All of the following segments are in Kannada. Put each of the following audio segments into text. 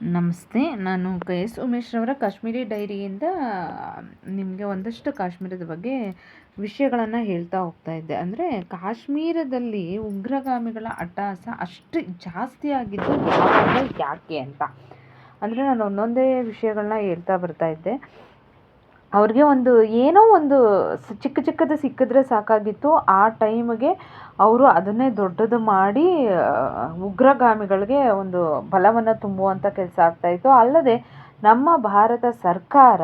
ನಮಸ್ತೆ, ನಾನು ಕೆ ಎಸ್ ಉಮೇಶ್ರವರ ಕಾಶ್ಮೀರಿ ಡೈರಿಯಿಂದ ನಿಮಗೆ ಒಂದಷ್ಟು ಕಾಶ್ಮೀರದ ಬಗ್ಗೆ ವಿಷಯಗಳನ್ನು ಹೇಳ್ತಾ ಹೋಗ್ತಾ ಇದ್ದೆ. ಅಂದರೆ ಕಾಶ್ಮೀರದಲ್ಲಿ ಉಗ್ರಗಾಮಿಗಳ ಅಟ್ಟಹಾಸ ಅಷ್ಟು ಜಾಸ್ತಿ ಆಗಿದ್ದು ಯಾಕೆ ಅಂತ. ಅಂದರೆ ನಾನು ಒಂದೊಂದೇ ವಿಷಯಗಳನ್ನ ಹೇಳ್ತಾ ಬರ್ತಾ ಇದ್ದೆ. ಅವ್ರಿಗೆ ಒಂದು ಏನೋ ಒಂದು ಚಿಕ್ಕ ಚಿಕ್ಕದು ಸಿಕ್ಕಿದ್ರೆ ಸಾಕಾಗಿತ್ತು. ಆ ಟೈಮ್ಗೆ ಅವರು ಅದನ್ನೇ ದೊಡ್ಡದು ಮಾಡಿ ಉಗ್ರಗಾಮಿಗಳಿಗೆ ಒಂದು ಬಲವನ್ನು ತುಂಬುವಂಥ ಕೆಲಸ ಆಗ್ತಾಯಿತ್ತು ಅಲ್ಲದೆ ನಮ್ಮ ಭಾರತ ಸರ್ಕಾರ,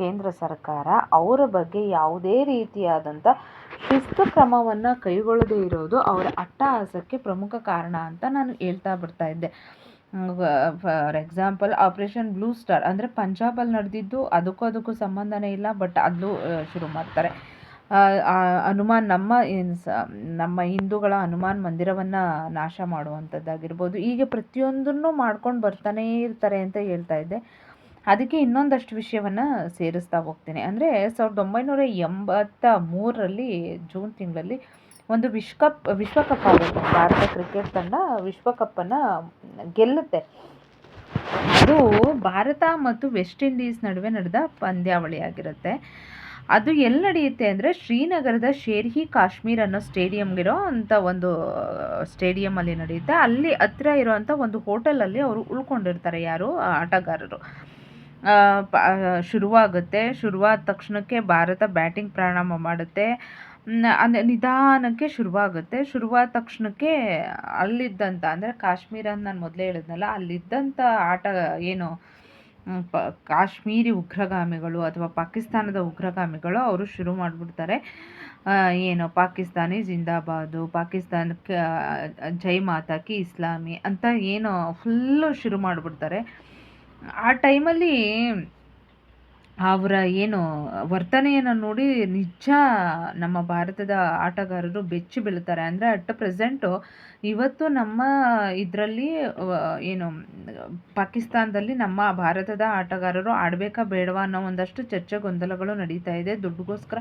ಕೇಂದ್ರ ಸರ್ಕಾರ ಅವರ ಬಗ್ಗೆ ಯಾವುದೇ ರೀತಿಯಾದಂಥ ಶಿಸ್ತು ಕ್ರಮವನ್ನು ಕೈಗೊಳ್ಳದೇ ಇರೋದು ಅವರ ಅಟ್ಟಹಾಸಕ್ಕೆ ಪ್ರಮುಖ ಕಾರಣ ಅಂತ ನಾನು ಹೇಳ್ತಾ ಬರ್ತಾ ಇದ್ದೆ. For example operation blue star ಅಂದರೆ ಪಂಜಾಬಲ್ಲಿ ನಡೆದಿದ್ದು ಅದಕ್ಕೂ ಅದಕ್ಕೂ ಸಂಬಂಧನೇ ಇಲ್ಲ ಬಟ್ ಅಲ್ಲೂ ಶುರು ಮಾಡ್ತಾರೆ. ಹನುಮಾನ್ ನಮ್ಮ ನಮ್ಮ ಹಿಂದೂಗಳ ಹನುಮಾನ್ ಮಂದಿರವನ್ನು ನಾಶ ಮಾಡುವಂಥದ್ದಾಗಿರ್ಬೋದು. ಹೀಗೆ ಪ್ರತಿಯೊಂದನ್ನು ಮಾಡ್ಕೊಂಡು ಬರ್ತಾನೇ ಇರ್ತಾರೆ ಅಂತ ಹೇಳ್ತಾ ಇದ್ದೆ. ಅದಕ್ಕೆ ಇನ್ನೊಂದಷ್ಟು ವಿಷಯವನ್ನು ಸೇರಿಸ್ತಾ ಹೋಗ್ತೀನಿ. ಅಂದರೆ ಸಾವಿರದ ಒಂಬೈನೂರ ಎಂಬತ್ತ ಮೂರರಲ್ಲಿ, ಜೂನ್ ತಿಂಗಳಲ್ಲಿ ಒಂದು ವಿಶ್ವಕಪ್ ವಿಶ್ವಕಪ್ ಆಗುತ್ತೆ. ಭಾರತ ಕ್ರಿಕೆಟ್ ತಂಡ ವಿಶ್ವಕಪ್ಪನ್ನು ಗೆಲ್ಲುತ್ತೆ. ಅದು ಭಾರತ ಮತ್ತು ವೆಸ್ಟ್ ಇಂಡೀಸ್ ನಡುವೆ ನಡೆದ ಪಂದ್ಯಾವಳಿ ಆಗಿರುತ್ತೆ ಅದು ಎಲ್ಲಿ ನಡೆಯುತ್ತೆ ಅಂದರೆ ಶ್ರೀನಗರದ ಶೇರ್ಹಿ ಕಾಶ್ಮೀರ್ ಅನ್ನೋ ಸ್ಟೇಡಿಯಮ್ಗಿರೋ ಅಂಥ ಒಂದು ಸ್ಟೇಡಿಯಮಲ್ಲಿ ನಡೆಯುತ್ತೆ. ಅಲ್ಲಿ ಹತ್ತಿರ ಇರೋವಂಥ ಒಂದು ಹೋಟೆಲಲ್ಲಿ ಅವರು ಉಳ್ಕೊಂಡಿರ್ತಾರೆ ಯಾರು? ಆಟಗಾರರು. ಶುರುವಾಗುತ್ತೆ. ಶುರುವಾದ ತಕ್ಷಣಕ್ಕೆ ಭಾರತ ಬ್ಯಾಟಿಂಗ್ ಪ್ರಾರಂಭ ಮಾಡುತ್ತೆ. ಅಂದರೆ ನಿಧಾನಕ್ಕೆ ಶುರುವಾಗುತ್ತೆ. ಶುರುವಾದ ತಕ್ಷಣಕ್ಕೆ ಅಲ್ಲಿದ್ದಂಥ ಅಂದರೆ ಕಾಶ್ಮೀರ ಅಂತ ನಾನು ಮೊದಲೇ ಹೇಳಿದ್ನಲ್ಲ ಅಲ್ಲಿದ್ದಂಥ ಆಟ ಏನು ಪ, ಕಾಶ್ಮೀರಿ ಉಗ್ರಗಾಮಿಗಳು ಅಥವಾ ಪಾಕಿಸ್ತಾನದ ಉಗ್ರಗಾಮಿಗಳು ಅವರು ಶುರು ಮಾಡಿಬಿಡ್ತಾರೆ. ಏನು, ಪಾಕಿಸ್ತಾನಿ ಜಿಂದಾಬಾದು ಪಾಕಿಸ್ತಾನಕ್ಕೆ ಜೈ ಮಾತಾಕಿ ಇಸ್ಲಾಮಿ ಅಂತ ಏನು ಫುಲ್ಲು ಶುರು ಮಾಡಿಬಿಡ್ತಾರೆ. ಆ ಟೈಮಲ್ಲಿ ಅವರ ಏನು ವರ್ತನೆಯನ್ನು ನೋಡಿ ನಿಜ ನಮ್ಮ ಭಾರತದ ಆಟಗಾರರು ಬೆಚ್ಚಿ ಬೀಳ್ತಾರೆ. ಅಂದರೆ ಅಟ್ ಪ್ರೆಸೆಂಟು ಇವತ್ತು ನಮ್ಮ ಇದರಲ್ಲಿ ಏನು, ಪಾಕಿಸ್ತಾನದಲ್ಲಿ ನಮ್ಮ ಭಾರತದ ಆಟಗಾರರು ಆಡಬೇಕಾ ಬೇಡವಾ ಅನ್ನೋ ಒಂದಷ್ಟು ಚರ್ಚೆ ಗೊಂದಲಗಳು ನಡೀತಾ ಇದೆ. ದುಡ್ಡುಗೋಸ್ಕರ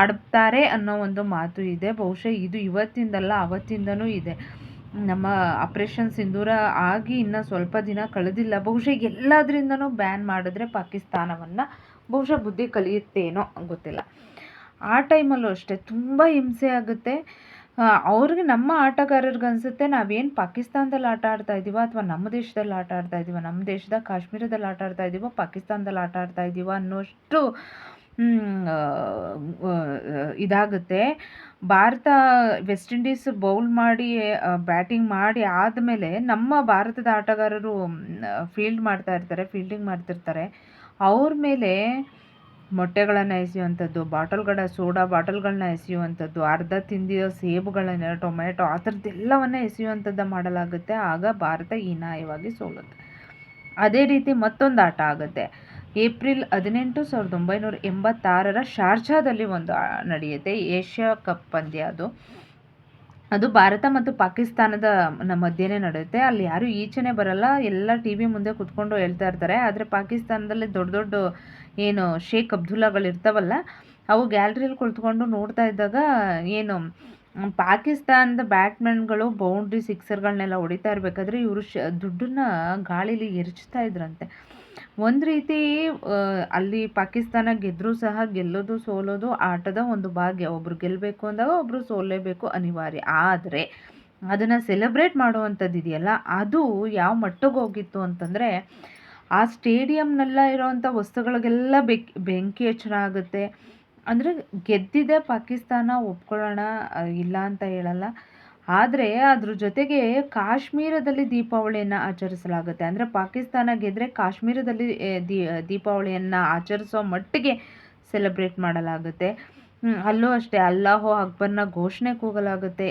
ಆಡ್ತಾರೆ ಅನ್ನೋ ಒಂದು ಮಾತು ಇದೆ. ಬಹುಶಃ ಇದು ಇವತ್ತಿಂದಲ್ಲ ಅವತ್ತಿಂದನೂ ಇದೆ. ನಮ್ಮ ಆಪ್ರೇಷನ್ ಸಿಂಧೂರ ಆಗಿ ಇನ್ನೂ ಸ್ವಲ್ಪ ದಿನ ಕಳೆದಿಲ್ಲ. ಬಹುಶಃ ಎಲ್ಲದರಿಂದನೂ ಬ್ಯಾನ್ ಮಾಡಿದ್ರೆ ಪಾಕಿಸ್ತಾನವನ್ನು ಬಹುಶಃ ಬುದ್ಧಿ ಕಲಿಯುತ್ತೇನೋ ಗೊತ್ತಿಲ್ಲ. ಆ ಟೈಮಲ್ಲೂ ಅಷ್ಟೇ, ತುಂಬ ಹಿಂಸೆ ಆಗುತ್ತೆ. ಅವ್ರಿಗೆ ನಮ್ಮ ಆಟಗಾರರಿಗೆ ಅನಿಸುತ್ತೆ, ನಾವೇನು ಪಾಕಿಸ್ತಾನದಲ್ಲಿ ಆಟ ಆಡ್ತಾ ಇದ್ದೀವ ಅಥವಾ ನಮ್ಮ ದೇಶದಲ್ಲಿ ಆಟ ಆಡ್ತಾ ಇದ್ದೀವ ನಮ್ಮ ದೇಶದ ಕಾಶ್ಮೀರದಲ್ಲಿ ಆಟ ಆಡ್ತಾ ಇದ್ದೀವ ಪಾಕಿಸ್ತಾನದಲ್ಲಿ ಆಟ ಆಡ್ತಾ ಇದ್ದೀವ ಅನ್ನೋಷ್ಟು ಇದಾಗುತ್ತೆ. ಭಾರತ ವೆಸ್ಟ್ ಇಂಡೀಸ್ ಬೌಲ್ ಮಾಡಿ ಬ್ಯಾಟಿಂಗ್ ಮಾಡಿ ಆದಮೇಲೆ ನಮ್ಮ ಭಾರತದ ಆಟಗಾರರು ಫೀಲ್ಡ್ ಮಾಡ್ತಾ ಇರ್ತಾರೆ, ಫೀಲ್ಡಿಂಗ್ ಮಾಡ್ತಿರ್ತಾರೆ. ಅವ್ರ ಮೇಲೆ ಮೊಟ್ಟೆಗಳನ್ನು ಎಸೆಯುವಂಥದ್ದು ಬಾಟಲ್ಗಳ ಸೋಡಾ ಬಾಟಲ್ಗಳನ್ನ ಎಸೆಯುವಂಥದ್ದು, ಅರ್ಧ ತಿಂದಿರೋ ಸೇಬುಗಳನ್ನ ಟೊಮೆಟೊ ಆ ಥರದ್ದೆಲ್ಲವನ್ನ ಎಸೆಯುವಂಥದ್ದು ಮಾಡಲಾಗುತ್ತೆ. ಆಗ ಭಾರತ ಹೀನಾಯವಾಗಿ ಸೋಲುತ್ತೆ. ಅದೇ ರೀತಿ ಮತ್ತೊಂದು ಆಟ ಆಗುತ್ತೆ. ಏಪ್ರಿಲ್ ಹದಿನೆಂಟು ಸಾವಿರದ ಒಂಬೈನೂರ ಎಂಬತ್ತಾರರ ಶಾರ್ಜಾದಲ್ಲಿ ಒಂದು ನಡೆಯುತ್ತೆ. ಏಷ್ಯಾ ಕಪ್ ಪಂದ್ಯ ಅದು. ಅದು ಭಾರತ ಮತ್ತು ಪಾಕಿಸ್ತಾನದ ಮಧ್ಯೆನೇ ನಡೆಯುತ್ತೆ. ಅಲ್ಲಿ ಯಾರೂ ಈಚೆನೇ ಬರಲ್ಲ. ಎಲ್ಲ ಟಿ ವಿ ಮುಂದೆ ಕುತ್ಕೊಂಡು ಹೇಳ್ತಾ ಇರ್ತಾರೆ. ಆದರೆ ಪಾಕಿಸ್ತಾನದಲ್ಲಿ ದೊಡ್ಡ ದೊಡ್ಡ ಏನು ಶೇಖ್ ಅಬ್ದುಲ್ಲಾಗಳು ಇರ್ತಾವಲ್ಲ, ಅವು ಗ್ಯಾಲ್ರಿಯಲ್ಲಿ ಕುಳಿತುಕೊಂಡು ನೋಡ್ತಾ ಇದ್ದಾಗ ಏನು, ಪಾಕಿಸ್ತಾನದ ಬ್ಯಾಟ್ಮನ್ಗಳು ಬೌಂಡ್ರಿ ಸಿಕ್ಸರ್ಗಳನ್ನೆಲ್ಲ ಹೊಡಿತಾ ಇರಬೇಕಾದ್ರೆ ಇವರು ಶ, ದುಡ್ಡನ್ನು ಗಾಳೀಲಿ ಎರಚ್ತಾ ಇದ್ರಂತೆ. ಒಂದು ರೀತಿ ಅಲ್ಲಿ ಪಾಕಿಸ್ತಾನ ಗೆದ್ದರೂ ಸಹ ಗೆಲ್ಲೋದು, ಸೋಲೋದು ಆಟದ ಒಂದು ಭಾಗ್ಯ. ಒಬ್ಬರು ಗೆಲ್ಲಬೇಕು ಅಂದಾಗ ಒಬ್ಬರು ಸೋಲೇಬೇಕು ಅನಿವಾರ್ಯ. ಆದರೆ, ಅದನ್ನು ಸೆಲೆಬ್ರೇಟ್ ಮಾಡುವಂಥದ್ದು ಇದೆಯಲ್ಲ, ಅದು ಯಾವ ಮಟ್ಟಿಗೆ ಹೋಗಿತ್ತು ಅಂತಂದರೆ, ಆ ಸ್ಟೇಡಿಯಂನೆಲ್ಲ ಇರೋವಂಥ ವಸ್ತುಗಳಿಗೆಲ್ಲ ಬೆಂಕಿ ಬೆಂಕಿ ಹೆಚ್ಚಳ ಆಗುತ್ತೆ. ಅಂದರೆ ಗೆದ್ದಿದೆ ಪಾಕಿಸ್ತಾನ ಒಪ್ಕೊಳ್ಳೋಣ ಇಲ್ಲ ಅಂತ ಹೇಳಲ್ಲ. ಆದರೆ ಅದ್ರ ಜೊತೆಗೆ ಕಾಶ್ಮೀರದಲ್ಲಿ ದೀಪಾವಳಿಯನ್ನು ಆಚರಿಸಲಾಗುತ್ತೆ. ಅಂದರೆ ಪಾಕಿಸ್ತಾನ ಗೆದ್ದರೆ ಕಾಶ್ಮೀರದಲ್ಲಿ ದೀಪಾವಳಿಯನ್ನು ಆಚರಿಸೋ ಮಟ್ಟಿಗೆ ಸೆಲೆಬ್ರೇಟ್ ಮಾಡಲಾಗುತ್ತೆ. ಅಲ್ಲೂ ಅಷ್ಟೇ ಅಲ್ಲಾಹೋ ಅಕ್ಬರ್ನ ಘೋಷಣೆ ಕೂಗಲಾಗುತ್ತೆ.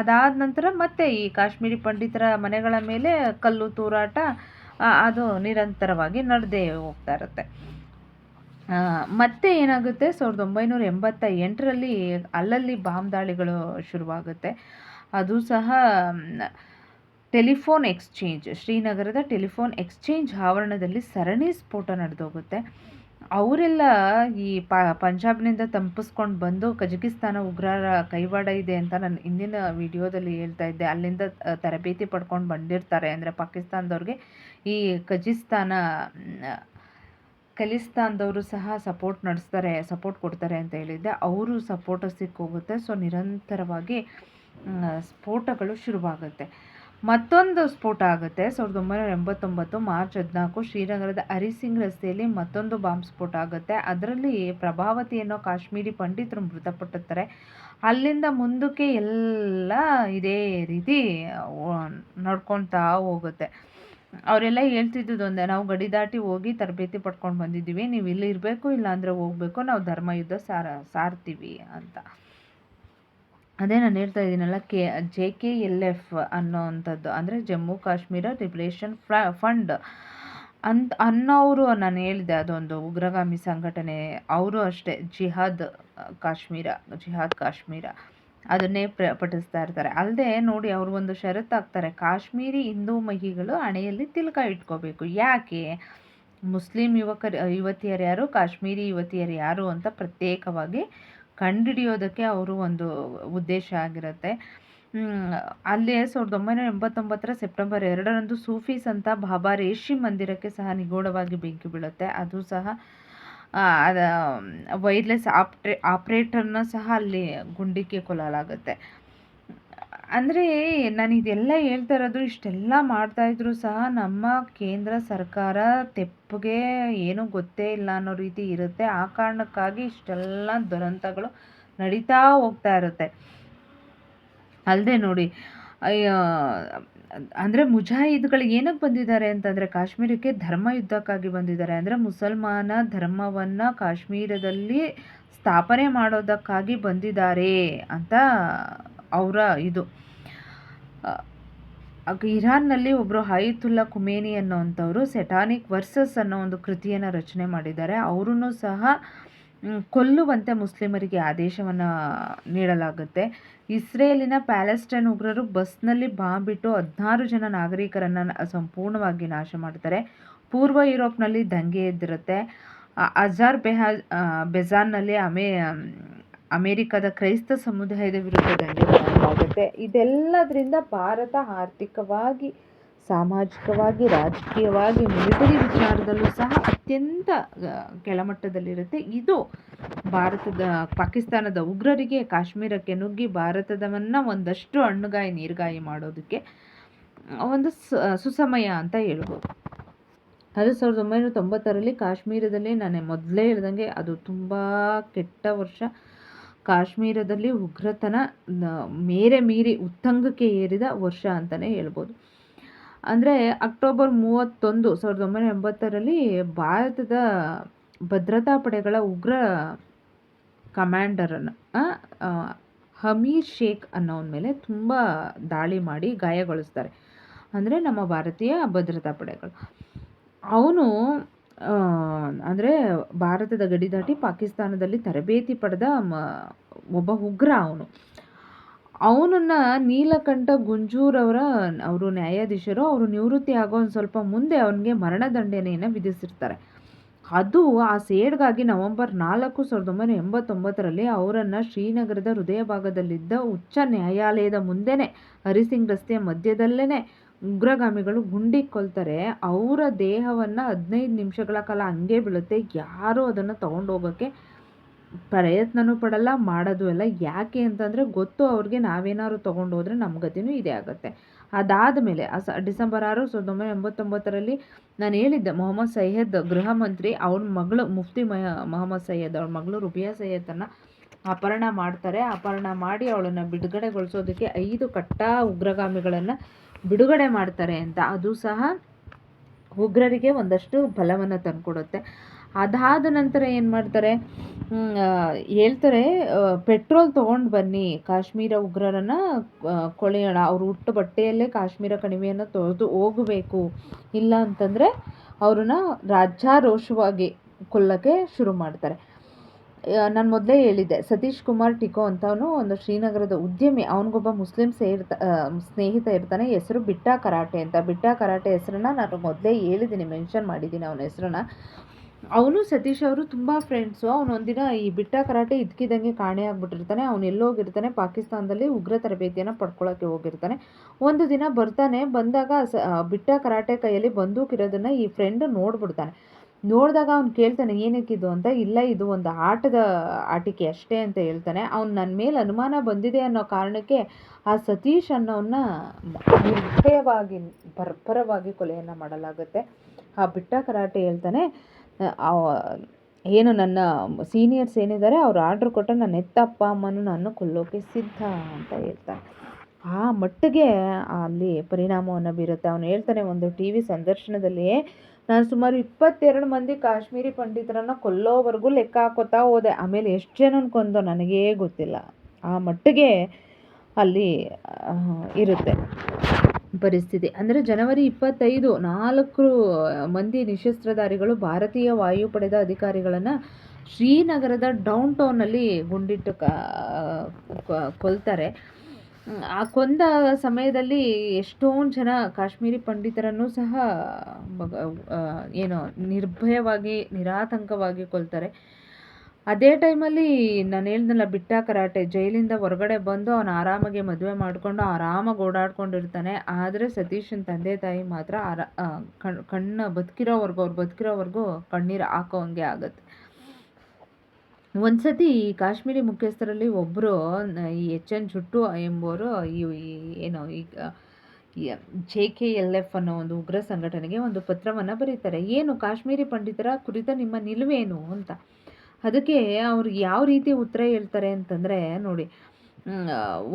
ಅದಾದ ನಂತರ ಮತ್ತೆ ಈ ಕಾಶ್ಮೀರಿ ಪಂಡಿತರ ಮನೆಗಳ ಮೇಲೆ ಕಲ್ಲು ತೂರಾಟ ಅದು ನಿರಂತರವಾಗಿ ನಡೆದೇ ಹೋಗ್ತಾ ಇರುತ್ತೆ. ಮತ್ತೆ ಏನಾಗುತ್ತೆ? ಸಾವಿರದ ಒಂಬೈನೂರ ಎಂಬತ್ತ ಎಂಟರಲ್ಲಿ ಅಲ್ಲಲ್ಲಿ ಬಾಂಬ್ ದಾಳಿಗಳು ಶುರುವಾಗುತ್ತೆ. ಅದು ಸಹ ಟೆಲಿಫೋನ್ ಎಕ್ಸ್ಚೇಂಜ್, ಶ್ರೀನಗರದ ಟೆಲಿಫೋನ್ ಎಕ್ಸ್ಚೇಂಜ್ ಆವರಣದಲ್ಲಿ ಸರಣಿ ಸ್ಫೋಟ ನಡೆದೋಗುತ್ತೆ. ಅವರೆಲ್ಲ ಈ ಪಂಜಾಬ್ನಿಂದ ತಂಪಿಸ್ಕೊಂಡು ಬಂದು ಕಜಕಿಸ್ತಾನ ಉಗ್ರರ ಕೈವಾಡ ಇದೆ ಅಂತ ನಾನು ಹಿಂದಿನ ವಿಡಿಯೋದಲ್ಲಿ ಹೇಳ್ತಾ ಇದ್ದೆ. ಅಲ್ಲಿಂದ ತರಬೇತಿ ಪಡ್ಕೊಂಡು ಬಂದಿರ್ತಾರೆ. ಅಂದರೆ ಪಾಕಿಸ್ತಾನದವ್ರಿಗೆ ಈ ಕಜಿಸ್ತಾನ ಖಲಿಸ್ತಾನದವರು ಸಹ ಸಪೋರ್ಟ್ ನಡೆಸ್ತಾರೆ, ಸಪೋರ್ಟ್ ಕೊಡ್ತಾರೆ ಅಂತ ಹೇಳಿದ್ದೆ. ಅವರು ಸಪೋರ್ಟ್ ಸಿಕ್ಕೋಗುತ್ತೆ. ಸೊ ನಿರಂತರವಾಗಿ ಸ್ಫೋಟಗಳು ಶುರುವಾಗುತ್ತೆ. ಮತ್ತೊಂದು ಸ್ಫೋಟ ಆಗುತ್ತೆ. ಸಾವಿರದ ಒಂಬೈನೂರ ಎಂಬತ್ತೊಂಬತ್ತು ಮಾರ್ಚ್ ಹದಿನಾಲ್ಕು ಶ್ರೀನಗರದ ಹರಿಸಿಂಗ್ ರಸ್ತೆಯಲ್ಲಿ ಮತ್ತೊಂದು ಬಾಂಬ್ ಸ್ಫೋಟ ಆಗುತ್ತೆ. ಅದರಲ್ಲಿ ಪ್ರಭಾವತಿ ಅನ್ನೋ ಕಾಶ್ಮೀರಿ ಪಂಡಿತರು ಮೃತಪಟ್ಟಿರ್ತಾರೆ. ಅಲ್ಲಿಂದ ಮುಂದಕ್ಕೆ ಎಲ್ಲ ಇದೇ ರೀತಿ ನಡ್ಕೊತಾ ಹೋಗುತ್ತೆ. ಅವರೆಲ್ಲ ಹೇಳ್ತಿದ್ದುದು ಒಂದೇ, ನಾವು ಗಡಿ ದಾಟಿ ಹೋಗಿ ತರಬೇತಿ ಪಡ್ಕೊಂಡು ಬಂದಿದ್ದೀವಿ. ನೀವು ಇಲ್ಲಿ ಇರಬೇಕು, ಇಲ್ಲಾಂದರೆ ಹೋಗಬೇಕು. ನಾವು ಧರ್ಮಯುದ್ಧ ಸಾರ, ಸಾರ್ತೀವಿ ಅಂತ. ಅದೇ ನಾನು ಹೇಳ್ತಾ ಇದ್ದೀನಲ್ಲ, K, J K L F ಅನ್ನೋವಂಥದ್ದು ಅಂದರೆ ಜಮ್ಮು ಕಾಶ್ಮೀರ ಫ್ಲ ಫಂಡ್ ಅಂತ ಅನ್ನೋರು ನಾನು ಹೇಳಿದೆ, ಅದೊಂದು ಉಗ್ರಗಾಮಿ ಸಂಘಟನೆ. ಅವರು ಅಷ್ಟೇ, ಜಿಹಾದ್ ಕಾಶ್ಮೀರ ಜಿಹಾದ್ ಕಾಶ್ಮೀರ. ಅದನ್ನೇ ಪ್ರ, ಪಠಿಸ್ತಾ ಇರ್ತಾರೆ. ಅಲ್ಲದೆ ನೋಡಿ, ಅವರು ಒಂದು ಷರತ್ತು ಹಾಕ್ತಾರೆ, ಕಾಶ್ಮೀರಿ ಹಿಂದೂ ಮಹಿಗಳು ಹಣೆಯಲ್ಲಿ ತಿಲಕ ಇಟ್ಕೋಬೇಕು. ಯಾಕೆ? ಮುಸ್ಲಿಂ ಯುವಕರು, ಯುವತಿಯರು ಯಾರು? ಕಾಶ್ಮೀರಿ ಯುವತಿಯರು ಯಾರು? ಅಂತ ಪ್ರತ್ಯೇಕವಾಗಿ ಕಂಡುಹಿಡಿಯೋದಕ್ಕೆ ಅವರು ಒಂದು ಉದ್ದೇಶ ಆಗಿರುತ್ತೆ. ಅಲ್ಲೇ ಸಾವಿರದ ಒಂಬೈನೂರ ಎಂಬತ್ತೊಂಬತ್ತರ ಸೆಪ್ಟೆಂಬರ್ ಎರಡರಂದು ಸೂಫಿ ಸಂತ ಬಾಬಾ ರೇಷಿ ಮಂದಿರಕ್ಕೆ ಸಹ ನಿಗೂಢವಾಗಿ ಬೆಂಕಿ ಬೀಳುತ್ತೆ. ಅದು ಸಹ ವೈರ್ಲೆಸ್ ಆಪ್ರೇ, ಆಪ್ರೇಟರ್ನ ಸಹ ಅಲ್ಲಿ ಗುಂಡಿಕ್ಕಿ ಕೊಲ್ಲಲಾಗುತ್ತೆ. ಅಂದರೆ ನಾನು ಇದೆಲ್ಲ ಹೇಳ್ತಾ ಇರೋದು ಇಷ್ಟೆಲ್ಲ ಮಾಡ್ತಾಯಿದ್ರು ಸಹ ನಮ್ಮ ಕೇಂದ್ರ ಸರ್ಕಾರ ತೆಪ್ಪಗೆ ಏನೂ ಗೊತ್ತೇ ಇಲ್ಲ ಅನ್ನೋ ರೀತಿ ಇರುತ್ತೆ. ಆ ಕಾರಣಕ್ಕಾಗಿ ಇಷ್ಟೆಲ್ಲ ದುರಂತಗಳು ನಡೀತಾ ಹೋಗ್ತಾ ಇರುತ್ತೆ. ಅಲ್ಲದೆ ನೋಡಿ ಅಂದರೆ ಮುಜಾಹಿದ್ಗಳು ಏನಕ್ಕೆ ಬಂದಿದ್ದಾರೆ ಅಂತಂದರೆ ಕಾಶ್ಮೀರಕ್ಕೆ ಧರ್ಮ ಯುದ್ಧಕ್ಕಾಗಿ ಬಂದಿದ್ದಾರೆ. ಅಂದರೆ ಮುಸಲ್ಮಾನ ಧರ್ಮವನ್ನು ಕಾಶ್ಮೀರದಲ್ಲಿ ಸ್ಥಾಪನೆ ಮಾಡೋದಕ್ಕಾಗಿ ಬಂದಿದ್ದಾರೆ ಅಂತ ಅವರ ಇದು. ಇರಾನ್ನಲ್ಲಿ ಒಬ್ಬರು ಹೈತುಲ್ಲಾ ಕುಮೇನಿ ಅನ್ನೋವಂಥವ್ರು ಸೆಟಾನಿಕ್ ವರ್ಸಸ್ ಅನ್ನೋ ಒಂದು ಕೃತಿಯನ್ನು ರಚನೆ ಮಾಡಿದ್ದಾರೆ. ಅವರೂ ಸಹ ಕೊಲ್ಲುವಂತೆ ಮುಸ್ಲಿಮರಿಗೆ ಆದೇಶವನ್ನು ನೀಡಲಾಗುತ್ತೆ. ಇಸ್ರೇಲಿನ ಪ್ಯಾಲೆಸ್ಟೈನ್ ಉಗ್ರರು ಬಸ್ನಲ್ಲಿ ಬಾಂಬಿಟ್ಟು ಹದಿನಾರು ಜನ ನಾಗರಿಕರನ್ನು ಸಂಪೂರ್ಣವಾಗಿ ನಾಶ ಮಾಡ್ತಾರೆ. ಪೂರ್ವ ಯುರೋಪ್ನಲ್ಲಿ ದಂಗೆ ಎದ್ದಿರುತ್ತೆ. ಅಜಾರ್ ಬೆಹಾ ಬೆಜಾನ್ನಲ್ಲಿ ಅಮೇ ಅಮೇರಿಕದ ಕ್ರೈಸ್ತ ಸಮುದಾಯದ ವಿರುದ್ಧ ದಂಗೆ ಇದೆಲ್ಲದರಿಂದ ಭಾರತ ಆರ್ಥಿಕವಾಗಿ, ಸಾಮಾಜಿಕವಾಗಿ, ರಾಜಕೀಯವಾಗಿ ಮಿಲಿಟರಿ ವಿಚಾರದಲ್ಲೂ ಸಹ ಅತ್ಯಂತ ಕೆಳಮಟ್ಟದಲ್ಲಿರುತ್ತೆ. ಇದು ಭಾರತದ, ಪಾಕಿಸ್ತಾನದ ಉಗ್ರರಿಗೆ, ಕಾಶ್ಮೀರಕ್ಕೆ ನುಗ್ಗಿ ಭಾರತದವನ್ನು ಒಂದಷ್ಟು ಹಣ್ಣುಗಾಯಿ, ನೀರುಗಾಯಿ ಮಾಡೋದಕ್ಕೆ ಒಂದು ಸುಸಮಯ ಅಂತ ಹೇಳ್ಬೋದು. ಅದು ಸಾವಿರದ ಒಂಬೈನೂರ ತೊಂಬತ್ತರಲ್ಲಿ ಕಾಶ್ಮೀರದಲ್ಲಿ ನಾನು ಮೊದಲೇ ಹೇಳ್ದಂಗೆ ಅದು ತುಂಬ ಕೆಟ್ಟ ವರ್ಷ. ಕಾಶ್ಮೀರದಲ್ಲಿ ಉಗ್ರತನ ಮೇರೆ ಮೀರಿ ಉತ್ತಂಗಕ್ಕೆ ಏರಿದ ವರ್ಷ ಅಂತಲೇ ಹೇಳ್ಬೋದು. ಅಂದರೆ ಅಕ್ಟೋಬರ್ ಮೂವತ್ತೊಂದು ಸಾವಿರದ ಒಂಬೈನೂರ ಎಂಬತ್ತರಲ್ಲಿ ಭಾರತದ ಭದ್ರತಾ ಪಡೆಗಳ ಉಗ್ರ ಕಮಾಂಡರನ್ನು ಹಮೀರ್ ಶೇಖ್ ಅನ್ನೋನ ಮೇಲೆ ತುಂಬ ದಾಳಿ ಮಾಡಿ ಗಾಯಗೊಳಿಸ್ತಾರೆ. ಅಂದರೆ ನಮ್ಮ ಭಾರತೀಯ ಭದ್ರತಾ ಪಡೆಗಳು. ಅವನು ಅಂದರೆ ಭಾರತದ ಗಡಿ ದಾಟಿ ಪಾಕಿಸ್ತಾನದಲ್ಲಿ ತರಬೇತಿ ಪಡೆದ ಮ, ಒಬ್ಬ ಉಗ್ರ ಅವನು. ಅವನನ್ನು ನೀಲಕಂಠ ಗುಂಜೂರವರ ಅವರು ನ್ಯಾಯಾಧೀಶರು, ಅವರು ನಿವೃತ್ತಿ ಆಗೋ ಒಂದು ಸ್ವಲ್ಪ ಮುಂದೆ ಅವನಿಗೆ ಮರಣದಂಡನೆಯನ್ನು ವಿಧಿಸಿರ್ತಾರೆ. ಅದು ಆ ಸೇಡ್ಗಾಗಿ ನವೆಂಬರ್ ನಾಲ್ಕು ಸಾವಿರದ ಒಂಬೈನೂರ ಎಂಬತ್ತೊಂಬತ್ತರಲ್ಲಿ ಅವರನ್ನು ಶ್ರೀನಗರದ ಹೃದಯ ಭಾಗದಲ್ಲಿದ್ದ ಉಚ್ಚ ನ್ಯಾಯಾಲಯದ ಮುಂದೆನೇ, ಹರಿಸಿಂಗ್ ರಸ್ತೆಯ ಮಧ್ಯದಲ್ಲೇ ಉಗ್ರಗಾಮಿಗಳು ಗುಂಡಿ ಕೊಲ್ತಾರೆ ಅವರ ದೇಹವನ್ನು ಹದಿನೈದು ನಿಮಿಷಗಳ ಕಾಲ ಹಂಗೆ ಬೀಳುತ್ತೆ. ಯಾರೂ ಅದನ್ನು ತೊಗೊಂಡೋಗೋಕ್ಕೆ ಪ್ರಯತ್ನನೂ ಪಡಲ್ಲ, ಮಾಡೋದು ಅಲ್ಲ ಯಾಕೆ ಅಂತಂದರೆ ಗೊತ್ತು ಅವ್ರಿಗೆ ನಾವೇನಾದ್ರು ತೊಗೊಂಡು ಹೋದರೆ ನಮ್ಮ ಗತಿನೂ ಇದೇ ಆಗುತ್ತೆ. ಅದಾದ ಮೇಲೆ ಡಿಸೆಂಬರ್ ಆರು ಸಾವಿರದ ಒಂಬೈನೂರ ಎಂಬತ್ತೊಂಬತ್ತರಲ್ಲಿ ನಾನು ಹೇಳಿದ್ದೆ, ಮೊಹಮ್ಮದ್ ಸೈಯದ್ ಗೃಹ ಮಂತ್ರಿ ಅವ್ರ ಮಗಳು ಮುಫ್ತಿ ಮಹ, ಮೊಹಮ್ಮದ್ ಸೈಯದ್ ಅವ್ರ ಮಗಳು ರುಬಿಯಾ ಸೈಯದನ್ನು ಅಪಹರಣ ಮಾಡ್ತಾರೆ. ಅಪಹರಣ ಮಾಡಿ ಅವಳನ್ನು ಬಿಡುಗಡೆಗೊಳಿಸೋದಕ್ಕೆ ಐದು ಕಟ್ಟ ಉಗ್ರಗಾಮಿಗಳನ್ನು ಬಿಡುಗಡೆ ಮಾಡ್ತಾರೆ ಅಂತ, ಅದು ಸಹ ಉಗ್ರರಿಗೆ ಒಂದಷ್ಟು ಬಲವನ್ನು ತಂದುಕೊಡುತ್ತೆ. ಅದಾದ ನಂತರ ಏನು ಮಾಡ್ತಾರೆ? ಹೇಳ್ತಾರೆ ಪೆಟ್ರೋಲ್ ತೊಗೊಂಡು ಬನ್ನಿ, ಕಾಶ್ಮೀರ ಉಗ್ರರನ್ನು ಕೊಳೆಯೋಣ ಅವರು ಹುಟ್ಟು ಬಟ್ಟೆಯಲ್ಲೇ ಕಾಶ್ಮೀರ ಕಣಿವೆಯನ್ನು ತೊಳೆದು ಹೋಗಬೇಕು. ಇಲ್ಲ ಅಂತಂದರೆ ಅವ್ರನ್ನ ರಾಜ್ಯಾರೋಷವಾಗಿ ಕೊಲ್ಲಕ್ಕೆ ಶುರು ಮಾಡ್ತಾರೆ. ನಾನು ಮೊದಲೇ ಹೇಳಿದ್ದೆ, ಸತೀಶ್ ಕುಮಾರ್ ಟಿಕೋ ಅಂತವನು ಒಂದು ಶ್ರೀನಗರದ ಉದ್ಯಮಿ, ಅವನಿಗೊಬ್ಬ ಮುಸ್ಲಿಂ ಸೇರ್ತ ಸ್ನೇಹಿತ ಇರ್ತಾನೆ, ಹೆಸರು ಬಿಟ್ಟಾ ಕರಾಟೆ ಅಂತ. ಬಿಟ್ಟಾ ಕರಾಟೆ ಹೆಸರನ್ನ ನಾನು ಮೊದಲೇ ಹೇಳಿದ್ದೀನಿ, ಮೆನ್ಷನ್ ಮಾಡಿದ್ದೀನಿ ಅವನ ಹೆಸರನ್ನ. ಅವನು ಸತೀಶ್ ಅವರು ತುಂಬ ಫ್ರೆಂಡ್ಸು ಅವನೊಂದಿನ ಈ ಬಿಟ್ಟ ಕರಾಟೆ ಇದ್ಕಿದ್ದಂಗೆ ಕಾಣೆ ಆಗ್ಬಿಟ್ಟಿರ್ತಾನೆ, ಅವನು ಎಲ್ಲೋಗಿರ್ತಾನೆ, ಪಾಕಿಸ್ತಾನದಲ್ಲಿ ಉಗ್ರ ತರಬೇತಿಯನ್ನು ಪಡ್ಕೊಳ್ಳೋಕ್ಕೆ ಹೋಗಿರ್ತಾನೆ. ಒಂದು ದಿನ ಬರ್ತಾನೆ, ಬಂದಾಗ ಸ ಬಿಟ್ಟ ಕರಾಟೆ ಕೈಯಲ್ಲಿ ಬಂದೂಕಿರೋದನ್ನು ಈ ಫ್ರೆಂಡ್ ನೋಡ್ಬಿಡ್ತಾನೆ. ನೋಡಿದಾಗ ಅವ್ನು ಕೇಳ್ತಾನೆ, ಏನಕ್ಕಿದು ಅಂತ? ಇಲ್ಲ, ಇದು ಒಂದು ಆಟದ ಆಟಿಕೆ ಅಷ್ಟೇ ಅಂತ ಹೇಳ್ತಾನೆ. ಅವ್ನು ನನ್ನ ಮೇಲೆ ಅನುಮಾನ ಬಂದಿದೆ ಅನ್ನೋ ಕಾರಣಕ್ಕೆ ಆ ಸತೀಶ್ ಅನ್ನೋನ್ನ ನಿರ್ಭಯವಾಗಿ ಬರ್ಬರವಾಗಿ ಕೊಲೆಯನ್ನು ಮಾಡಲಾಗುತ್ತೆ. ಆ ಬಿಟ್ಟ ಕರಾಟೆ ಹೇಳ್ತಾನೆ ಏನು ನನ್ನ ಸೀನಿಯರ್ಸ್ ಏನಿದ್ದಾರೆ, ಅವ್ರು ಆರ್ಡ್ರ್ ಕೊಟ್ಟರೆ ನನ್ನ ಎತ್ತ ಅಪ್ಪ, ಅಮ್ಮನೂ ನಾನು ಕೊಲ್ಲೋಕೆ ಸಿದ್ಧ ಅಂತ ಹೇಳ್ತಾನೆ. ಆ ಮಟ್ಟಿಗೆ ಅಲ್ಲಿ ಪರಿಣಾಮವನ್ನು ಬೀರುತ್ತೆ. ಅವನು ಹೇಳ್ತಾನೆ, ಒಂದು ಟಿ ವಿ ಸಂದರ್ಶನದಲ್ಲಿ ನಾನು ಸುಮಾರು ಇಪ್ಪತ್ತೆರಡು ಮಂದಿ ಕಾಶ್ಮೀರಿ ಪಂಡಿತರನ್ನು ಕೊಲ್ಲೋವರೆಗೂ ಲೆಕ್ಕ ಹಾಕೋತಾ ಹೋದೆ. ಆಮೇಲೆ ಎಷ್ಟು ಜನನ ಕೊಂದೋ ನನಗೇ ಗೊತ್ತಿಲ್ಲ. ಆ ಮಟ್ಟಿಗೆ ಅಲ್ಲಿ ಇರುತ್ತೆ ಪರಿಸ್ಥಿತಿ. ಅಂದರೆ ಜನವರಿ ಇಪ್ಪತ್ತೈದು, ನಾಲ್ಕು ಮಂದಿ ನಿಶಸ್ತ್ರಧಾರಿಗಳು ಭಾರತೀಯ ವಾಯುಪಡೆದ ಅಧಿಕಾರಿಗಳನ್ನು ಶ್ರೀನಗರದ ಡೌನ್ ಟೌನಲ್ಲಿ ಗುಂಡಿಟ್ಟು ಕೊಲ್ತಾರೆ. ಆ ಕೊಂದ ಸಮಯದಲ್ಲಿ ಎಷ್ಟೊಂದು ಜನ ಕಾಶ್ಮೀರಿ ಪಂಡಿತರನ್ನು ಸಹ ಏನು ನಿರ್ಭಯವಾಗಿ, ನಿರಾತಂಕವಾಗಿ ಕೊಲ್ತಾರೆ. ಅದೇ ಟೈಮಲ್ಲಿ ನಾನು ಹೇಳ್ದಲ್ಲ, ಬಿಟ್ಟ ಕರಾಟೆ, ಜೈಲಿಂದ ಹೊರಗಡೆ ಬಂದು ಅವನು ಆರಾಮಾಗಿ ಮದುವೆ ಮಾಡಿಕೊಂಡು ಆರಾಮಾಗಿ ಓಡಾಡ್ಕೊಂಡಿರ್ತಾನೆ. ಆದರೆ ಸತೀಶನ ತಂದೆ ತಾಯಿ ಮಾತ್ರ ಆರ ಕಣ್ಣು ಬದುಕಿರೋವರೆಗೂ, ಅವ್ರು ಬದುಕಿರೋವರೆಗೂ ಕಣ್ಣೀರು ಹಾಕೋಂಗೆ ಆಗುತ್ತೆ. ಒಂದ್ಸತಿ ಈ ಕಾಶ್ಮೀರಿ ಮುಖ್ಯಸ್ಥರಲ್ಲಿ ಒಬ್ಬರು ಈ ಎಚ್ ಎನ್ ಜುಟ್ಟು ಎಂಬುವರು ಈ ಏನು ಈಗ ಜೆ ಕೆ ಎಲ್ ಎಫ್ ಅನ್ನೋ ಒಂದು ಉಗ್ರ ಸಂಘಟನೆಗೆ ಒಂದು ಪತ್ರವನ್ನು ಬರೀತಾರೆ. ಏನು ಕಾಶ್ಮೀರಿ ಪಂಡಿತರ ಕುರಿತ ನಿಮ್ಮ ನಿಲುವೇನು ಅಂತ. ಅದಕ್ಕೆ ಅವ್ರು ಯಾವ ರೀತಿ ಉತ್ತರ ಹೇಳ್ತಾರೆ ಅಂತಂದರೆ, ನೋಡಿ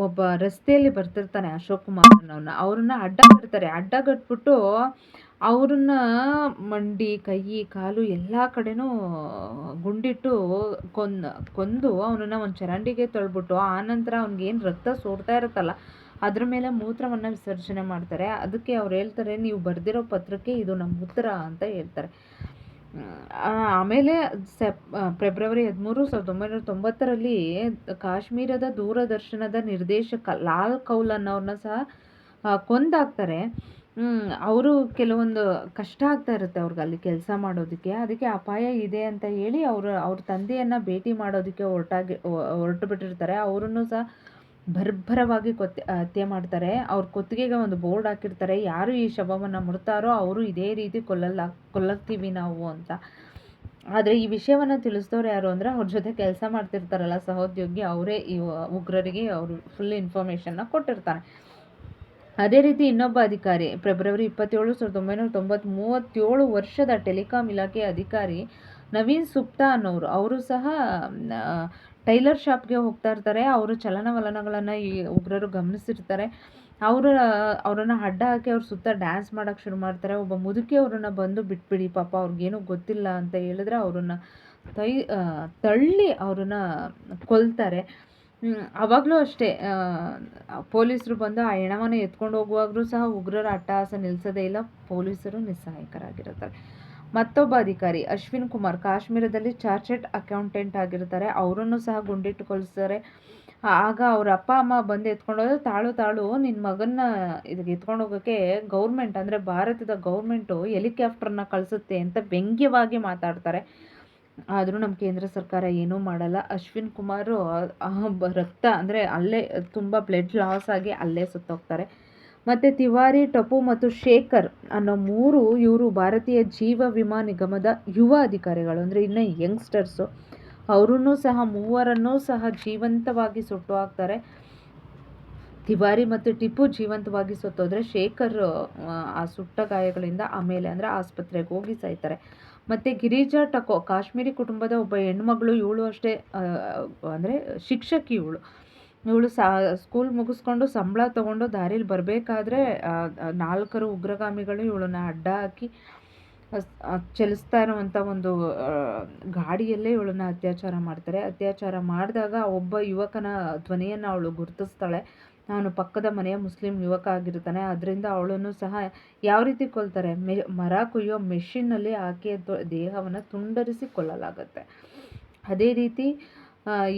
ಒಬ್ಬ ರಸ್ತೆಯಲ್ಲಿ ಬರ್ತಿರ್ತಾನೆ ಅಶೋಕ್ ಕುಮಾರ್ ಅನ್ನೋನ್ನ ಅವ್ರನ್ನ ಅಡ್ಡ ಕಟ್ತಾರೆ ಅಡ್ಡ ಕಟ್ಬಿಟ್ಟು ಅವ್ರನ್ನ ಮಂಡಿ, ಕೈ, ಕಾಲು ಎಲ್ಲ ಕಡೆನೂ ಗುಂಡಿಟ್ಟು ಕೊಂದ್, ಕೊಂದು ಅವನನ್ನ ಒಂದು ಚರಂಡಿಗೆ ತಳ್ಬಿಟ್ಟು ಆನಂತರ ಅವ್ನಿಗೇನು ರಕ್ತ ಸೋರ್ತಾ ಇರುತ್ತಲ್ಲ, ಅದ್ರ ಮೇಲೆ ಮೂತ್ರವನ್ನು ವಿಸರ್ಜನೆ ಮಾಡ್ತಾರೆ. ಅದಕ್ಕೆ ಅವ್ರು ಹೇಳ್ತಾರೆ, ನೀವು ಬರೆದಿರೋ ಪತ್ರಕ್ಕೆ ಇದು ನಮ್ಮ ಉತ್ತರ ಅಂತ ಹೇಳ್ತಾರೆ. ಆಮೇಲೆ ಸೆಪ್ ಫೆಬ್ರವರಿ ಹದಿಮೂರು, ಸಾವಿರದ ಒಂಬೈನೂರ ತೊಂಬತ್ತರಲ್ಲಿ ಕಾಶ್ಮೀರದ ದೂರದರ್ಶನದ ನಿರ್ದೇಶಕ ಲಾಲ್ ಕೌಲ್ ಅನ್ನೋರನ್ನ ಸಹ ಕೊಂದಾಕ್ತಾರೆ. ಅವರು ಕೆಲವೊಂದು ಕಷ್ಟ ಆಗ್ತಾ ಇರುತ್ತೆ ಅವ್ರಿಗೆ ಅಲ್ಲಿ ಕೆಲಸ ಮಾಡೋದಕ್ಕೆ. ಅದಕ್ಕೆ ಅಪಾಯ ಇದೆ ಅಂತ ಹೇಳಿ ಅವರು, ಅವ್ರ ತಂದೆಯನ್ನು ಭೇಟಿ ಮಾಡೋದಕ್ಕೆ ಹೊರಟಾಗಿ, ಹೊರಟು ಬಿಟ್ಟಿರ್ತಾರೆ. ಅವರನ್ನು ಸಹ ಬರ್ಬರವಾಗಿ ಕೊತ್ ಹತ್ಯೆ ಮಾಡ್ತಾರೆ. ಅವ್ರ ಕುತ್ತಿಗೆಗೆ ಒಂದು ಬೋರ್ಡ್ ಹಾಕಿರ್ತಾರೆ. ಯಾರು ಈ ಶವವನ್ನು ಮುಡ್ತಾರೋ ಅವರು ಇದೇ ರೀತಿ ಕೊಲ್ಲಲ್ಲ, ಕೊಲ್ಲತ್ತೀವಿ ನಾವು ಅಂತ. ಆದರೆ ಈ ವಿಷಯವನ್ನು ತಿಳಿಸಿದವ್ರು ಯಾರು ಅಂದರೆ ಅವ್ರ ಜೊತೆ ಕೆಲಸ ಮಾಡ್ತಿರ್ತಾರಲ್ಲ ಸಹೋದ್ಯೋಗಿ, ಅವರೇ ಈ ಉಗ್ರರಿಗೆ ಅವರು ಫುಲ್ ಇನ್ಫಾರ್ಮೇಷನ್ನ ಕೊಟ್ಟಿರ್ತಾರೆ. ಅದೇ ರೀತಿ ಇನ್ನೊಬ್ಬ ಅಧಿಕಾರಿ ಫೆಬ್ರವರಿ ಇಪ್ಪತ್ತೇಳು, ಸಾವಿರದ ಒಂಬೈನೂರ ತೊಂಬತ್ತು ಮೂವತ್ತೇಳು ವರ್ಷದ ಟೆಲಿಕಾಂ ಇಲಾಖೆ ಅಧಿಕಾರಿ ನವೀನ್ ಸುಪ್ತಾ ಅನ್ನೋರು, ಅವರು ಸಹ ಟೈಲರ್ ಶಾಪ್ಗೆ ಹೋಗ್ತಾ ಇರ್ತಾರೆ. ಅವರು ಚಲನವಲನಗಳನ್ನು ಈ ಉಗ್ರರು ಗಮನಿಸಿರ್ತಾರೆ. ಅವರು, ಅವರನ್ನು ಅಡ್ಡ ಹಾಕಿ ಅವ್ರ ಸುತ್ತ ಡ್ಯಾನ್ಸ್ ಮಾಡೋಕ್ಕೆ ಶುರು ಮಾಡ್ತಾರೆ. ಒಬ್ಬ ಮುದುಕಿ ಅವರನ್ನು ಬಂದು ಬಿಟ್ಬಿಡಿ, ಪಾಪ ಅವ್ರಿಗೇನು ಗೊತ್ತಿಲ್ಲ ಅಂತ ಹೇಳಿದ್ರೆ ಅವರನ್ನು ತೈ ತಳ್ಳಿ ಅವರನ್ನು ಕೊಲ್ತಾರೆ. ಆವಾಗಲೂ ಅಷ್ಟೇ ಪೊಲೀಸರು ಬಂದು ಆ ಹೆಣವನ್ನು ಎತ್ಕೊಂಡು ಹೋಗುವಾಗಲೂ ಸಹ ಉಗ್ರರ ಅಟ್ಟಹಾಸ ನಿಲ್ಲಿಸೋದೇ ಇಲ್ಲ. ಪೊಲೀಸರು ನಿಸ್ಸಹಾಯಕರಾಗಿರುತ್ತಾರೆ. ಮತ್ತೊಬ್ಬ ಅಧಿಕಾರಿ, ಅಶ್ವಿನ್ ಕುಮಾರ್, ಕಾಶ್ಮೀರದಲ್ಲಿ ಚಾರ್ಟೆಡ್ ಅಕೌಂಟೆಂಟ್ ಆಗಿರ್ತಾರೆ. ಅವರನ್ನು ಸಹ ಗುಂಡಿಟ್ಟು ಕೊಲಿಸ್ತಾರೆ ಆಗ ಅವ್ರ ಅಪ್ಪ, ಅಮ್ಮ ಬಂದು ಎತ್ಕೊಂಡೋದ್ರೆ ತಾಳು ತಾಳು ನಿನ್ನ ಮಗನ್ನ ಇದಕ್ಕೆ ಎತ್ಕೊಂಡು ಹೋಗೋಕ್ಕೆ ಗೌರ್ಮೆಂಟ್ ಅಂದರೆ ಭಾರತದ ಗೌರ್ಮೆಂಟು ಹೆಲಿಕಾಪ್ಟರ್ನ ಕಳಿಸುತ್ತೆ ಅಂತ ವ್ಯಂಗ್ಯವಾಗಿ ಮಾತಾಡ್ತಾರೆ. ಆದರೂ ನಮ್ಮ ಕೇಂದ್ರ ಸರ್ಕಾರ ಏನೂ ಮಾಡಲ್ಲ. ಅಶ್ವಿನ್ ಕುಮಾರು ರಕ್ತ ಅಂದರೆ ಅಲ್ಲೇ ತುಂಬ ಬ್ಲಡ್ ಲಾಸ್ ಆಗಿ ಅಲ್ಲೇ ಸುತ್ತೋಗ್ತಾರೆ. ಮತ್ತು ತಿವಾರಿ, ಟಪು ಮತ್ತು ಶೇಖರ್ ಅನ್ನೋ ಮೂರು ಇವರು ಭಾರತೀಯ ಜೀವ ವಿಮಾ ನಿಗಮದ ಯುವ ಅಧಿಕಾರಿಗಳು, ಅಂದರೆ ಇನ್ನೂ ಯಂಗ್ಸ್ಟರ್ಸು ಅವರನ್ನು ಸಹ, ಮೂವರನ್ನೂ ಸಹ ಜೀವಂತವಾಗಿ ಸುಟ್ಟು ಹಾಕ್ತಾರೆ. ತಿವಾರಿ ಮತ್ತು ಟಿಪ್ಪು ಜೀವಂತವಾಗಿ ಸತ್ತೋದ್ರೆ ಶೇಖರ್, ಆ ಸುಟ್ಟ ಗಾಯಗಳಿಂದ ಆಮೇಲೆ ಅಂದರೆ ಆಸ್ಪತ್ರೆಗೆ ಹೋಗಿ ಸಾಯ್ತಾರೆ. ಮತ್ತು ಗಿರಿಜಾ ಟಕೋ, ಕಾಶ್ಮೀರಿ ಕುಟುಂಬದ ಒಬ್ಬ ಹೆಣ್ಮಗಳು, ಇವಳು ಅಷ್ಟೇ ಅಂದರೆ ಶಿಕ್ಷಕಿ ಇವಳು. ಇವಳು ಸಾ ಸ್ಕೂಲ್ ಮುಗಿಸ್ಕೊಂಡು ಸಂಬಳ ತೊಗೊಂಡು ದಾರಿಲಿ ಬರಬೇಕಾದ್ರೆ ನಾಲ್ಕರು ಉಗ್ರಗಾಮಿಗಳು ಇವಳನ್ನ ಅಡ್ಡ ಹಾಕಿ ಚಲಿಸ್ತಾ ಇರುವಂಥ ಒಂದು ಗಾಡಿಯಲ್ಲೇ ಇವಳನ್ನ ಅತ್ಯಾಚಾರ ಮಾಡ್ತಾರೆ. ಅತ್ಯಾಚಾರ ಮಾಡಿದಾಗ ಒಬ್ಬ ಯುವಕನ ಧ್ವನಿಯನ್ನು ಅವಳು ಗುರುತಿಸ್ತಾಳೆ. ಅವನು ಪಕ್ಕದ ಮನೆಯ ಮುಸ್ಲಿಂ ಯುವಕ ಆಗಿರ್ತಾನೆ. ಅದರಿಂದ ಅವಳನ್ನು ಸಹ ಯಾವ ರೀತಿ ಕೊಲ್ತಾರೆ? ಮೆ, ಮರ ಕುಯ್ಯೋ ಮೆಷಿನ್ನಲ್ಲಿ ಆಕೆಯ ದೇಹವನ್ನು ತುಂಡರಿಸಿ ಕೊಲ್ಲಲಾಗುತ್ತೆ. ಅದೇ ರೀತಿ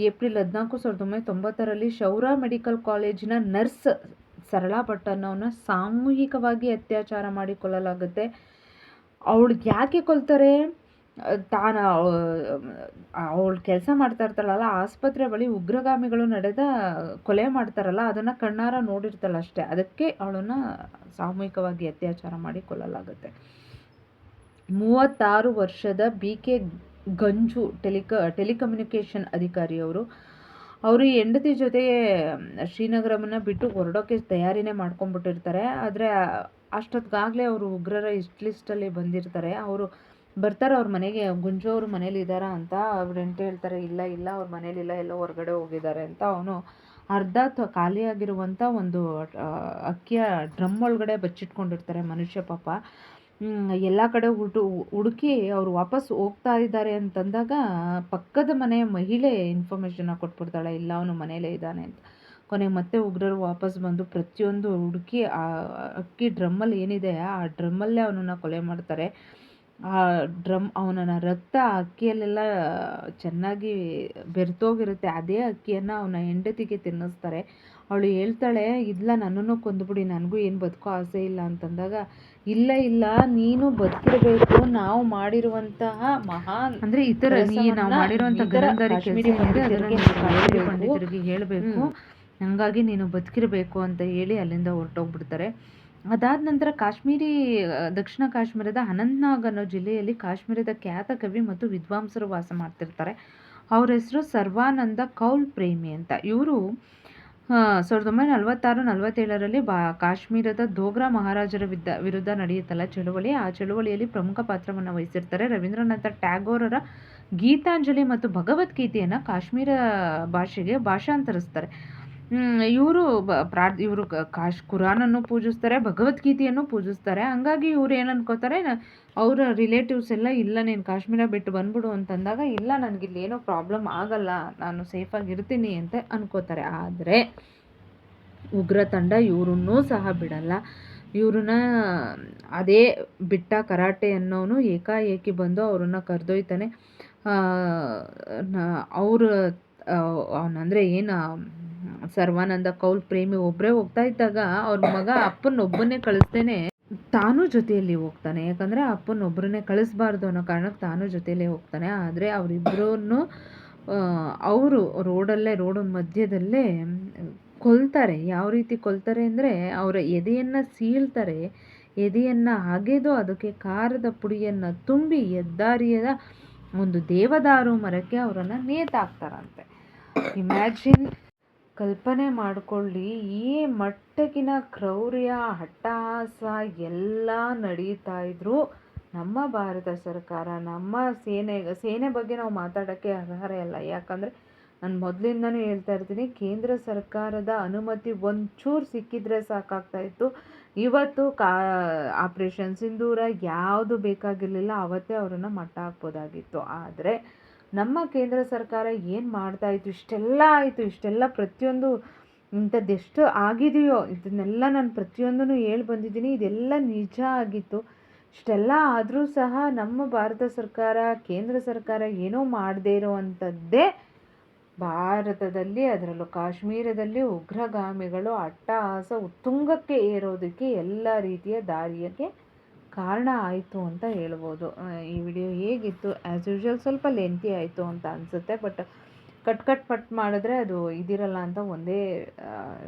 ಏಪ್ರಿಲ್ ಹದಿನಾಲ್ಕು ಸಾವಿರದ ಒಂಬೈನೂರ ತೊಂಬತ್ತರಲ್ಲಿ ಶೌರ ಮೆಡಿಕಲ್ ಕಾಲೇಜಿನ ನರ್ಸ್ ಸರಳಾ ಭಟ್ ಅನ್ನೋನ ಸಾಮೂಹಿಕವಾಗಿ ಅತ್ಯಾಚಾರ ಮಾಡಿಕೊಳ್ಳಲಾಗುತ್ತೆ. ಅವಳಿಗೆ ಯಾಕೆ ಕೊಲ್ತಾರೆ? ತಾನು ಅವಳು ಕೆಲಸ ಮಾಡ್ತಾ ಇರ್ತಾಳಲ್ಲ, ಆಸ್ಪತ್ರೆ ಬಳಿ ಉಗ್ರಗಾಮಿಗಳು ನಡೆದ ಕೊಲೆ ಮಾಡ್ತಾರಲ್ಲ, ಅದನ್ನು ಕಣ್ಣಾರ ನೋಡಿರ್ತಾಳೆ ಅಷ್ಟೇ. ಅದಕ್ಕೆ ಅವಳನ್ನ ಸಾಮೂಹಿಕವಾಗಿ ಅತ್ಯಾಚಾರ ಮಾಡಿಕೊಳ್ಳಲಾಗುತ್ತೆ. ಮೂವತ್ತಾರು ವರ್ಷದ ಬಿ ಕೆ ಗಂಜು ಟೆಲಿಕ, ಟೆಲಿಕಮ್ಯುನಿಕೇಷನ್ ಅಧಿಕಾರಿಯವರು, ಅವರು ಹೆಂಡತಿ ಜೊತೆ ಶ್ರೀನಗರವನ್ನು ಬಿಟ್ಟು ಹೊರಡೋಕ್ಕೆ ತಯಾರಿನೇ ಮಾಡ್ಕೊಂಡ್ಬಿಟ್ಟಿರ್ತಾರೆ. ಆದರೆ ಅಷ್ಟೊತ್ತಿಗಾಗಲೇ ಅವರು ಉಗ್ರರ ಇಸ್ಟ್ ಲಿಸ್ಟಲ್ಲಿ ಬಂದಿರ್ತಾರೆ. ಅವರು ಬರ್ತಾರೆ, ಅವ್ರ ಮನೆಗೆ, ಗುಂಜು ಅವ್ರ ಮನೇಲಿ ಇದ್ದಾರಾ ಅಂತ ಅವ್ರ ಹೆಂಡತಿ ಹೇಳ್ತಾರೆ, ಇಲ್ಲ ಇಲ್ಲ, ಅವ್ರ ಮನೇಲಿಲ್ಲ ಎಲ್ಲೋ ಹೊರಗಡೆ ಹೋಗಿದ್ದಾರೆ ಅಂತ ಅವನು ಅರ್ಧ ಖಾಲಿಯಾಗಿರುವಂಥ ಒಂದು ಅಕ್ಕಿಯ ಡ್ರಮ್ ಒಳಗಡೆ ಬಚ್ಚಿಟ್ಕೊಂಡಿರ್ತಾರೆ ಮನುಷ್ಯ ಪಾಪ. ಎಲ್ಲ ಕಡೆ ಹುಡು ಹುಡುಕಿ ಅವರು ವಾಪಸ್ ಹೋಗ್ತಾ ಇದ್ದಾರೆ ಅಂತಂದಾಗ ಪಕ್ಕದ ಮನೆಯ ಮಹಿಳೆ ಇನ್ಫಾರ್ಮೇಷನ್ನ ಕೊಟ್ಬಿಡ್ತಾಳೆ, ಇಲ್ಲ ಅವನು ಮನೆಯಲ್ಲೇ ಇದ್ದಾನೆ ಅಂತ. ಕೊನೆಗೆ ಮತ್ತೆ ಉಗ್ರರು ವಾಪಸ್ ಬಂದು ಪ್ರತಿಯೊಂದು ಹುಡುಕಿ ಆ, ಅಕ್ಕಿ ಡ್ರಮ್ಮಲ್ಲಿ ಏನಿದೆ, ಆ ಡ್ರಮ್ಮಲ್ಲೇ ಅವನನ್ನು ಕೊಲೆ ಮಾಡ್ತಾರೆ. ಆ ಡ್ರಮ್ ಅವನ ರಕ್ತ ಅಕ್ಕಿಯಲ್ಲೆಲ್ಲ ಚೆನ್ನಾಗಿ ಬೆರೆತೋಗಿರುತ್ತೆ ಅದೇ ಅಕ್ಕಿಯನ್ನು ಅವನ ಹೆಂಡತಿಗೆ ತಿನ್ನಿಸ್ತಾರೆ. ಅವಳು ಹೇಳ್ತಾಳೆ ಇಲ್ಲ ನನ್ನನ್ನು ಕೊಂದುಬಿಡಿ ನನಗೂ ಏನು ಬದುಕೋ ಆಸೆ ಇಲ್ಲ ಅಂತಂದಾಗ ಇಲ್ಲ ಇಲ್ಲ ನೀನು ಬದುಕಿರಬೇಕು. ನಾವು ಮಾಡಿರುವಂತಹ ಮಹಾನ್ ಅಂದ್ರೆ ಇತರ ನಾವು ಮಾಡಿರುವಂತ ಪಂಡಿತರಿಗೆ ಹೇಳಬೇಕು ಹಂಗಾಗಿ ನೀನು ಬದುಕಿರಬೇಕು ಅಂತ ಹೇಳಿ ಅಲ್ಲಿಂದ ಹೊರಟೋಗ್ಬಿಡ್ತಾರೆ. ಅದಾದ ನಂತರ ಕಾಶ್ಮೀರಿ ದಕ್ಷಿಣ ಕಾಶ್ಮೀರದ ಅನಂತ್ನಾಗ್ ಅನ್ನೋ ಜಿಲ್ಲೆಯಲ್ಲಿ ಕಾಶ್ಮೀರದ ಖ್ಯಾತ ಕವಿ ಮತ್ತು ವಿದ್ವಾಂಸರು ವಾಸ ಮಾಡ್ತಿರ್ತಾರೆ. ಅವರ ಹೆಸರು ಸರ್ವಾನಂದ ಕೌಲ್ ಪ್ರೇಮಿ ಅಂತ. ಇವರು ಸಾವಿರದ ಒಂಬೈನೂರ ನಲವತ್ತಾರು, ನಲವತ್ತೇಳರಲ್ಲಿ ಬಾ, ಕಾಶ್ಮೀರದ ದೋಗ್ರಾ ಮಹಾರಾಜರ ವಿದ್ದ, ವಿರುದ್ಧ ನಡೆಯುತ್ತಲ್ಲ ಚಳುವಳಿ. ಆ ಚಳುವಳಿಯಲ್ಲಿ ಪ್ರಮುಖ ಪಾತ್ರವನ್ನು ವಹಿಸಿರ್ತಾರೆ ರವೀಂದ್ರನಾಥ ಟ್ಯಾಗೋರರ ಗೀತಾಂಜಲಿ ಮತ್ತು ಭಗವದ್ಗೀತೆಯನ್ನು ಕಾಶ್ಮೀರ ಭಾಷೆಗೆ ಭಾಷಾಂತರಿಸ್ತಾರೆ. ಇವರು ಪ್ರಾರ್, ಇವರು ಕಾಶ್, ಕುರಾನನ್ನು ಪೂಜಿಸ್ತಾರೆ, ಭಗವದ್ಗೀತೆಯನ್ನು ಪೂಜಿಸ್ತಾರೆ. ಹಂಗಾಗಿ ಇವ್ರು ಏನು ಅನ್ಕೋತಾರೆ ಅವರ ರಿಲೇಟಿವ್ಸ್ ಎಲ್ಲ, ಇಲ್ಲ, ನೀನು ಕಾಶ್ಮೀರ ಬಿಟ್ಟು ಬಂದ್ಬಿಡು ಅಂತಂದಾಗ, ಇಲ್ಲ, ನನಗಿಲ್ಲಿ ಏನೂ ಪ್ರಾಬ್ಲಮ್ ಆಗಲ್ಲ, ನಾನು ಸೇಫಾಗಿ ಇರ್ತೀನಿ ಅಂತ ಅನ್ಕೋತಾರೆ. ಆದರೆ, ಉಗ್ರ ತಂಡ ಇವ್ರನ್ನೂ ಸಹ ಬಿಡಲ್ಲ. ಇವ್ರನ್ನ, ಅದೇ ಬಿಟ್ಟ ಕರಾಟೆ ಅನ್ನೋನು ಏಕಾಏಕಿ ಬಂದು ಅವ್ರನ್ನ ಕರೆದೊಯ್ತಾನೆ. ಅವರು ಅವನಂದರೆ ಏನು ಸರ್ವಾನಂದ ಕೌಲ್ ಪ್ರೇಮಿ ಒಬ್ಬರೇ ಹೋಗ್ತಾ ಇದ್ದಾಗ ಅವ್ರ ಮಗ ಅಪ್ಪನೊಬ್ಬನೇ ಕಳಿಸ್ತೇನೆ ತಾನು ಜೊತೆಯಲ್ಲಿ ಹೋಗ್ತಾನೆ. ಯಾಕಂದರೆ ಅಪ್ಪನೊಬ್ಬರನ್ನೇ ಕಳಿಸ್ಬಾರ್ದು ಅನ್ನೋ ಕಾರಣಕ್ಕೆ ತಾನು ಜೊತೆಯಲ್ಲೇ ಹೋಗ್ತಾನೆ. ಆದರೆ ಅವರಿಬ್ಬರೂ ಅವರು ರೋಡಲ್ಲೇ, ರೋಡ್ ಮಧ್ಯದಲ್ಲೇ ಕೊಲ್ತಾರೆ. ಯಾವ ರೀತಿ ಕೊಲ್ತಾರೆ ಅಂದರೆ ಅವರ ಎದೆಯನ್ನು ಸೀಳ್ತಾರೆ. ಎದೆಯನ್ನು ಅಗೆದು ಅದಕ್ಕೆ ಖಾರದ ಪುಡಿಯನ್ನು ತುಂಬಿ ಹೆದ್ದಾರಿಯದ ಒಂದು ದೇವದಾರು ಮರಕ್ಕೆ ಅವರನ್ನು ನೇತಾಕ್ತಾರಂತೆ. ಇಮ್ಯಾಜಿನ್ ಕಲ್ಪನೆ ಮಾಡಿಕೊಳ್ಳಿ, ಈ ಮಟ್ಟಕ್ಕಿನ ಕ್ರೌರ್ಯ ಹಟ್ಟಹಾಸ ಎಲ್ಲ ನಡೀತಾ ಇದ್ದರೂ ನಮ್ಮ ಭಾರತ ಸರ್ಕಾರ, ನಮ್ಮ ಸೇನೆ ಸೇನೆ ಬಗ್ಗೆ ನಾವು ಮಾತಾಡೋಕ್ಕೆ ಅರ್ಹರೇ ಅಲ್ಲ ಯಾಕಂದರೆ ನಾನು ಮೊದಲಿಂದನೂ ಹೇಳ್ತಾ ಇರ್ತೀನಿ, ಕೇಂದ್ರ ಸರ್ಕಾರದ ಅನುಮತಿ ಒಂಚೂರು ಸಿಕ್ಕಿದ್ರೆ ಸಾಕಾಗ್ತಾ ಇತ್ತು. ಇವತ್ತು ಕಾ, ಆಪ್ರೇಷನ್ ಸಿಂಧೂರ ಯಾವುದು ಬೇಕಾಗಿರಲಿಲ್ಲ, ಅವತ್ತೇ ಅವರನ್ನು ಮಟ್ಟ ಹಾಕ್ಬೋದಾಗಿತ್ತು. ಆದರೆ ನಮ್ಮ ಕೇಂದ್ರ ಸರ್ಕಾರ ಏನು ಮಾಡ್ತಾ ಇತ್ತು, ಇಷ್ಟೆಲ್ಲ ಆಯಿತು, ಇಷ್ಟೆಲ್ಲ ಪ್ರತಿಯೊಂದು ಇಂಥದ್ದೆಷ್ಟು ಆಗಿದೆಯೋ, ಇದನ್ನೆಲ್ಲ ನಾನು ಪ್ರತಿಯೊಂದನ್ನು ಹೇಳಿ ಬಂದಿದ್ದೀನಿ, ಇದೆಲ್ಲ ನಿಜ ಆಗಿತ್ತು. ಇಷ್ಟೆಲ್ಲ ಆದರೂ ಸಹ ನಮ್ಮ ಭಾರತ ಸರ್ಕಾರ, ಕೇಂದ್ರ ಸರ್ಕಾರ ಏನೋ ಮಾಡದೇ ಇರುವಂಥದ್ದೇ ಭಾರತದಲ್ಲಿ, ಅದರಲ್ಲೂ ಕಾಶ್ಮೀರದಲ್ಲಿ ಉಗ್ರಗಾಮಿಗಳು ಅಟ್ಟಹಾಸ, ಉತ್ತುಂಗಕ್ಕೆ ಏರೋದಕ್ಕೆ ಎಲ್ಲ ರೀತಿಯ ದಾರಿಯಕ್ಕೆ ಕಾರಣ ಆಯಿತು ಅಂತ ಹೇಳ್ಬೋದು. ಈ ವಿಡಿಯೋ ಹೇಗಿತ್ತು? ಆ್ಯಸ್ ಯೂಶ್ವಲ್ ಸ್ವಲ್ಪ ಲೆಂತಿ ಆಯಿತು ಅಂತ ಅನಿಸುತ್ತೆ ಬಟ್ ಕಟ್ ಕಟ್ ಪಟ್ ಮಾಡಿದ್ರೆ ಅದು ಇದಿರಲ್ಲ ಅಂತ ಒಂದೇ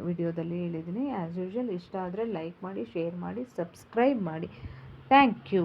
ವಿಡಿಯೋದಲ್ಲಿ ಹೇಳಿದ್ದೀನಿ. ಆ್ಯಸ್ ಯೂಶ್ವಲ್ ಇಷ್ಟ ಆದರೆ ಲೈಕ್ ಮಾಡಿ ಶೇರ್ ಮಾಡಿ ಸಬ್ಸ್ಕ್ರೈಬ್ ಮಾಡಿ. Thank you